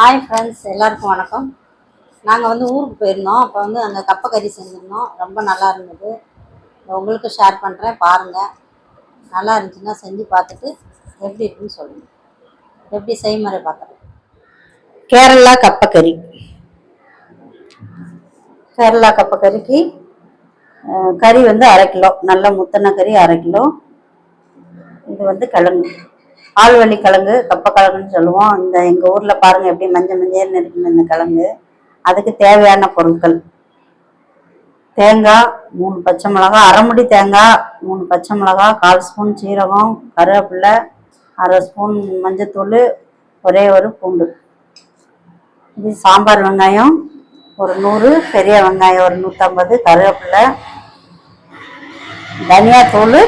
Hi friends எல்லாருக்கும் வணக்கம். நாங்கள் வந்து ஊருக்கு போயிருந்தோம். அப்போ வந்து அங்கே கப்பை கறி செஞ்சுருந்தோம். ரொம்ப நல்லா இருந்தது. உங்களுக்கு ஷேர் பண்ணுறேன் பாருங்கள் நல்லா இருந்துச்சுன்னா செஞ்சு பார்த்துட்டு எப்படி இருக்குன்னு சொல்லுங்கள் எப்படி செய்முறை பார்க்குறேன் கேரளா கப்பக்கறி கேரளா கப்பக்கறிக்கு கறி வந்து அரை கிலோ. நல்ல முத்தன கறி அரை கிலோ. இது வந்து கிழங்கு. ஆழ்வள்ளி கிழங்கு கப்பக்கிழங்குன்னு சொல்லுவோம். இந்த எங்கள் ஊரில் பாருங்கள் எப்படி மஞ்சள் மஞ்சள்னு இருக்குன்னு இந்த கிழங்கு. அதுக்கு தேவையான பொருட்கள். தேங்காய் மூணு பச்சை மிளகாய் அரைமுடி தேங்காய் மூணு பச்சை மிளகாய் கால் ஸ்பூன் சீரகம் கருவேப்பிலை அரை ஸ்பூன் மஞ்சத்தூள் ஒரே ஒரு பூண்டு. இது சாம்பார் வெங்காயம் ஒரு நூறு பெரிய வெங்காயம் ஒரு நூற்றம்பது கருவேப்பிலை தனியாத்தூள்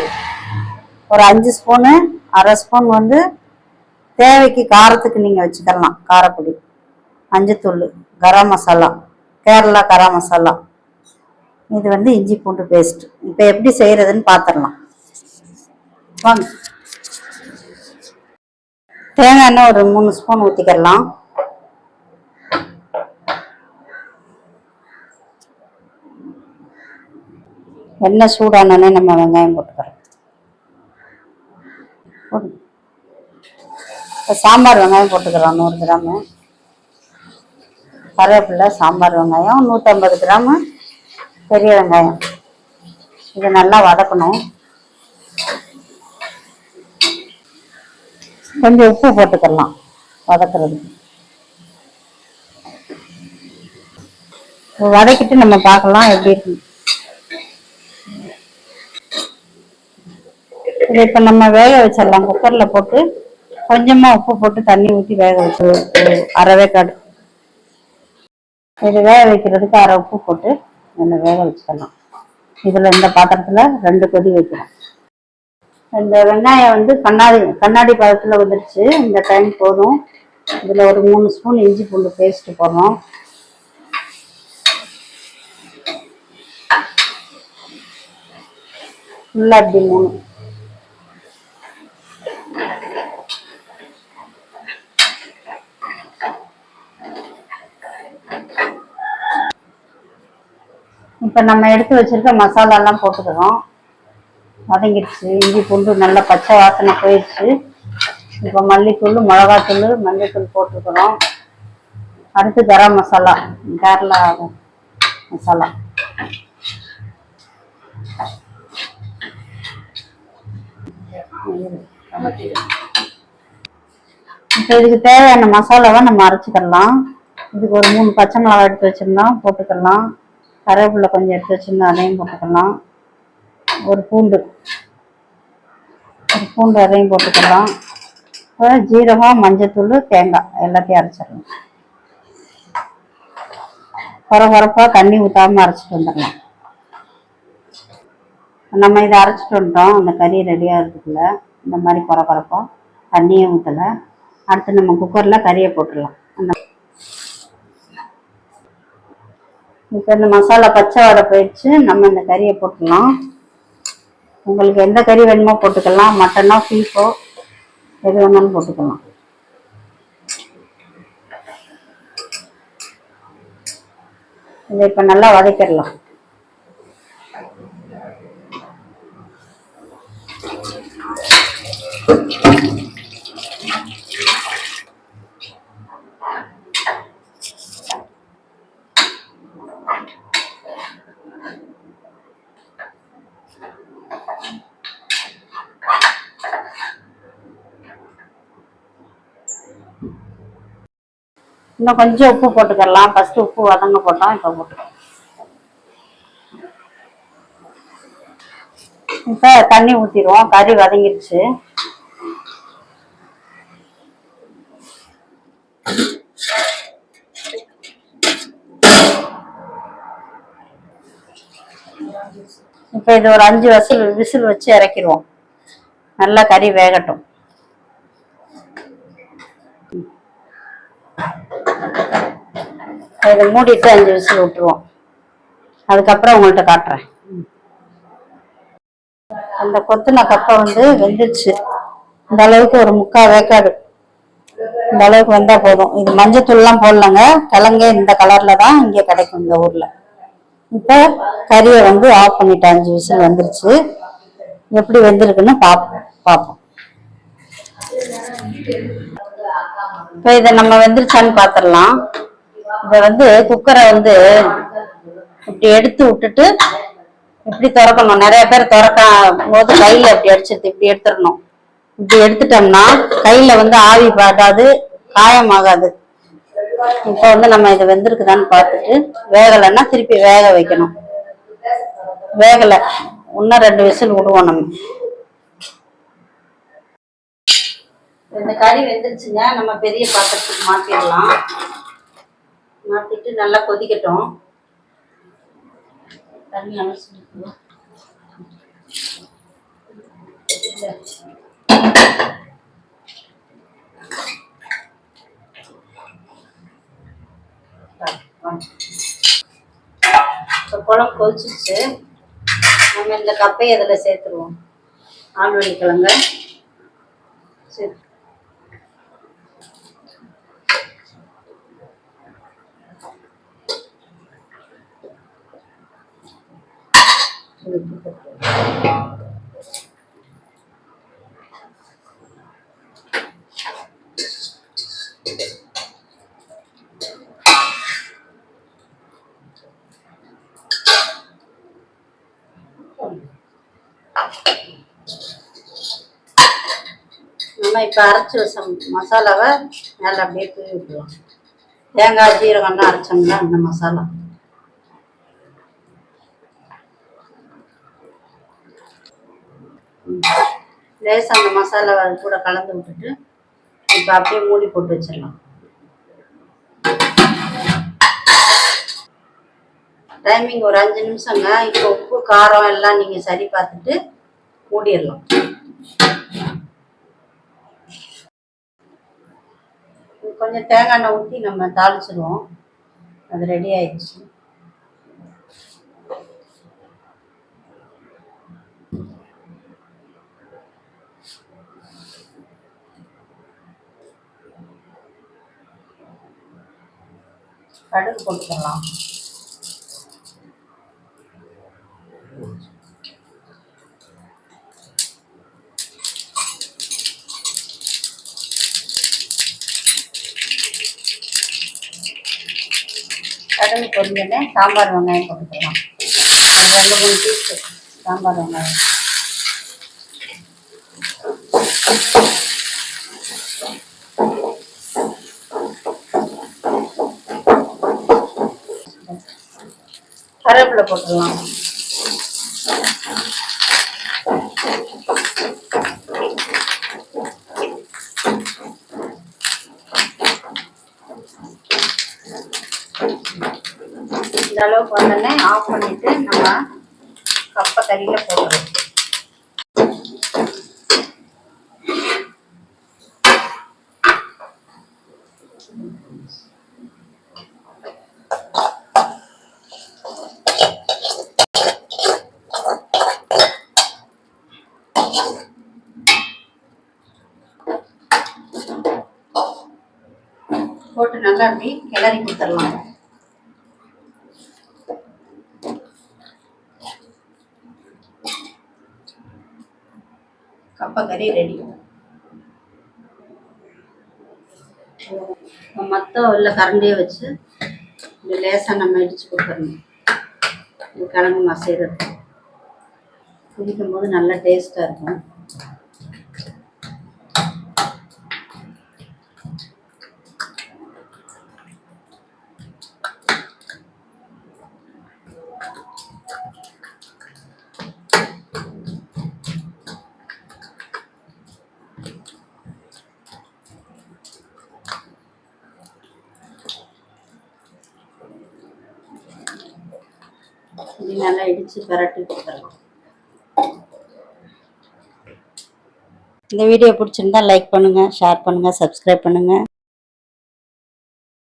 ஒரு அஞ்சு ஸ்பூனு அரை ஸ்பூன் வந்து தேவைக்கு காரத்துக்கு நீங்கள் வச்சுக்கலாம் காரப்பொடி. மஞ்சத்தூள் கரம் மசாலா கேரளா கரம் மசாலா. இது வந்து இஞ்சி பூண்டு பேஸ்ட் இப்போ எப்படி செய்கிறதுன்னு பார்த்துடலாம் வாங்க. தேங்காய் எண்ணெய் ஒரு மூணு ஸ்பூன் ஊற்றிக்கிடலாம் எண்ணெய் சூடானோடனே நம்ம வெங்காயம் போட்டுக்கிறோம் இப்போ சாம்பார் வெங்காயம் போட்டுக்கிறோம் நூறு கிராமு. கருவேப்பிலை சாம்பார் வெங்காயம் நூற்றம்பது கிராமு பெரிய வெங்காயம். இதை நல்லா வதக்கணும். கொஞ்சம் உப்பு போட்டுக்கலாம் வதக்கிறதுக்கு. வதக்கிட்டு நம்ம பார்க்கலாம் எப்படி இருக்கு இதை இப்போ நம்ம வேக வச்சிடலாம். குக்கரில் போட்டு கொஞ்சமாக உப்பு போட்டு தண்ணி ஊற்றி வேக வச்சு ஒரு அரை இது வேக வைக்கிறதுக்கு அரை உப்பு போட்டு நம்ம வேக வச்சுக்கலாம் இதில் இந்த பாத்திரத்தில் ரெண்டு கொதி வைக்கிறோம் இந்த வெங்காயம் வந்து கண்ணாடி கண்ணாடி பதத்தில் வந்துடுச்சு இந்த டைம் போதும். இதில் ஒரு மூணு ஸ்பூன் இஞ்சி பூண்டு பேஸ்ட்டு போடுறோம் ஃபுல்லாக அப்படி மூணு. இப்போ நம்ம எடுத்து வச்சிருக்க மசாலாலாம் போட்டுக்கிறோம். வதங்கிடுச்சு. இஞ்சி பூண்டு நல்லா பச்சை வாசனை போயிடுச்சு. இப்போ மல்லித்தூள் மிளகாத்தூள் மஞ்சத்தூள் போட்டுக்கிறோம். அடுத்து கரம் மசாலா கேரளா மசாலா. இப்போ இதுக்கு தேவையான மசாலாவை நம்ம அரைச்சிக்கலாம் இதுக்கு ஒரு மூணு பச்சை மிளகா எடுத்து வச்சிருந்தோம் போட்டுக்கலாம் கருவேப்பிலை கொஞ்சம் எடுத்து வச்சிருந்தோம் அதையும் போட்டுக்கலாம். ஒரு பூண்டு. ஒரு பூண்டு அதையும் போட்டுக்கலாம். அப்புறம் ஜீரகம் மஞ்சத்தூள் தேங்காய் எல்லாத்தையும் அரைச்சிடலாம். குறை குறைப்பா தண்ணி ஊற்றாம அரைச்சிட்டு வந்துடலாம். நம்ம இதை அரைச்சிட்டு வந்துட்டோம். அந்த கறி ரெடியாக இந்த மாதிரி குறை குறைப்பா தண்ணியே ஊற்றலை அடுத்து நம்ம குக்கரில் கறியை போட்டுடலாம். அந்த இப்போ இந்த மசாலா பச்சை வடை போயிடுச்சு. நம்ம இந்த கறியை போட்டுடலாம். உங்களுக்கு எந்த கறி வேணுமோ போட்டுக்கலாம். மட்டனோ பீஃபோ எது வேணாலும் போட்டுக்கலாம். இதை இப்போ நல்லா வதக்கிடலாம். இன்னும் கொஞ்சம் உப்பு போட்டுக்கலாம். ஃபஸ்ட்டு உப்பு வதங்க போட்டோம் இப்போ போட்டுக்கலாம் இப்போ தண்ணி ஊற்றிடுவோம் கறி வதங்கிடுச்சு. இப்போ இது ஒரு அஞ்சு விசில் விசில் வச்சு இறக்கிடுவோம். நல்லா கறி வேகட்டும். இதை மூடிட்டு அஞ்சு விசில் விட்டுருவோம். அதுக்கப்புறம் உங்கள்கிட்ட காட்டுறேன். அந்த கொத்துன கப்பை வந்து வெந்துருச்சு இந்த அளவுக்கு ஒரு முக்கால் வேக்காடு இந்த அளவுக்கு வந்தா போதும். இது மஞ்சத்தூள்லாம் போடலங்க. கிழங்கே இந்த கலர்ல தான் இங்கே கிடைக்கும் இந்த ஊர்ல. இப்போ கறியை வந்து ஆஃப் பண்ணிட்டேன் அஞ்சு விசில் வந்துருச்சு. எப்படி வெந்திருக்குன்னு பார்ப்போம் பார்ப்போம் இப்போ இதை நம்ம வெந்துருச்சான்னு பார்த்துடலாம் இதை வந்து குக்கரை வந்து இப்படி எடுத்து விட்டுட்டு இப்படி திறக்கணும். நிறைய பேர் திறக்க போது கையில இப்படி அடிச்சிருது. இப்படி எடுத்துடணும். இப்படி எடுத்துட்டோம்னா கையில வந்து ஆவி பாடாது காயமாகாது. இப்போ வந்து நம்ம இது வெந்திருக்குதான்னு பார்த்துட்டு வேகலைன்னா திருப்பி வேக வைக்கணும். வேகலை. இன்னும் ரெண்டு விசில் விடுவோம் நம்ம. இந்த கறி வெந்துருச்சுங்க. நம்ம பெரிய பாத்திரத்துக்கு மாத்திடலாம் மாற்றிட்டு நல்லா கொதிக்கட்டும். தண்ணி அலசிட்டு இப்போ குழம்பு கொதிச்சிருச்சு. நம்ம இந்த கப்பையை அதில் சேர்த்துருவோம். ஆழ்வழி சரி. நம்ம இப்போ அரைச்சி வச்ச மசாலாவை மேலே அப்படியே தூவி விட்டுருவோம். தேங்காய் ஜீரகம்லாம் அரைச்சோம்னா அந்த மசாலா? லேசாக அந்த மசாலா அது கூட கலந்து விட்டுட்டு இப்போ அப்படியே மூடி போட்டு வச்சிடலாம். டைமிங் ஒரு அஞ்சு நிமிஷங்க. இப்போ உப்பு காரம் எல்லாம் நீங்கள் சரி பார்த்துட்டு மூடிடலாம். கொஞ்சம் தேங்காய் எண்ணெய் ஊற்றி நம்ம தாளிச்சிடுவோம் அது ரெடி ஆயிடுச்சு. கடுகு போட்டுக்கலாம். கடுகு பொரிஞ்சோடனே சாம்பார் வெங்காயம் போட்டுக்கலாம். ரெண்டு மூணு பீஸ் சாம்பார் வெங்காயம். கருவேப்பிலை போட்டுடலாம் இந்த அளவுக்கு வந்தோடனே ஆஃப் பண்ணிட்டு நம்ம கப்பை கறியில போட்டுருவோம் போட்டு நல்லா அப்படி கிளறி கொடுத்துடலாம் கப்பக்கறி ரெடி மொத்தம் உள்ள கரண்டியை வச்சு இப்படி லேசாக நம்ம இடிச்சு கொடுத்துடணும். இது கிழங்கு மசைறது. குடிக்கும் போது நல்லா டேஸ்ட்டாக இருக்கும். இப்படி நல்லா இடிச்சு பரட்டி இந்த வீடியோ பிடிச்சிருந்தா லைக் பண்ணுங்க ஷேர் பண்ணுங்க சப்ஸ்கிரைப் பண்ணுங்க.